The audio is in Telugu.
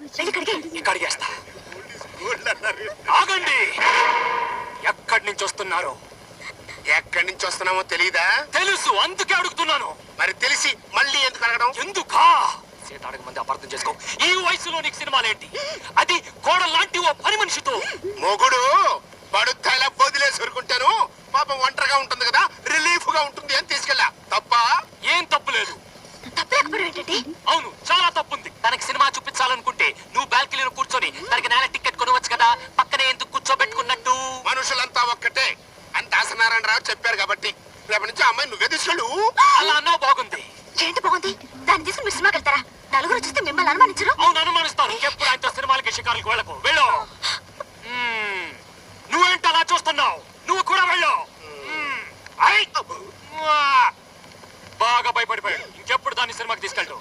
వెళ్ళి కడిగే ఇక్కడ అడిగేస్తా ఆగండి. ఎక్కడి నుంచి వస్తున్నారు? ఎక్కడి నుంచి వస్తున్నామో తెలియదా తెలుసు అందుకే అడుగుతున్నాను. మరి తెలిసి మళ్ళీ ఎందుకు అడగడం? ఎందుకా? సీతాడక మంది అపార్థం చేసుకో. ఈ వయసులో నీకు సినిమాలేంటి? అది కోడ లాంటి ఓ పని మనిషితో. మొగుడు పడుతాయిలా వదిలేసి ఊరుకుంటాను. పాపం ఒంటరిగా ఉంటుంది కదా రిలీఫ్గా ఉంటుంది అని తీసుకెళ్ళా. తప్ప? ఏం తప్పు లేదు. అవును చాలా తప్పుంది ఒక్కటే. అంత ఆసనారాయణ రావు చెప్పారు కాబట్టి రేపటి నుంచి అమ్మాయి నువ్వే తీసుకెళ్ళు. అలా అన్నావు బాగుంది. ఏంటి బాగుంది? దాన్ని తీసుకుని మీరు సినిమాకి వెళ్తారా? నలుగురు చూస్తే మిమ్మల్ని అనుమానించరు? అవును అనుమానిస్తాను ఎప్పుడు ఆయనతో సినిమాలకి షికారులకు వెళ్ళకు. వెళ్ళు. నువ్వేంటి అలా చూస్తున్నావు? నువ్వు కూడా వెళ్ళు! బాగా భయపడిపోయాడు. ఇంకెప్పుడు దాన్ని సినిమాకి తీసుకెళ్ళు.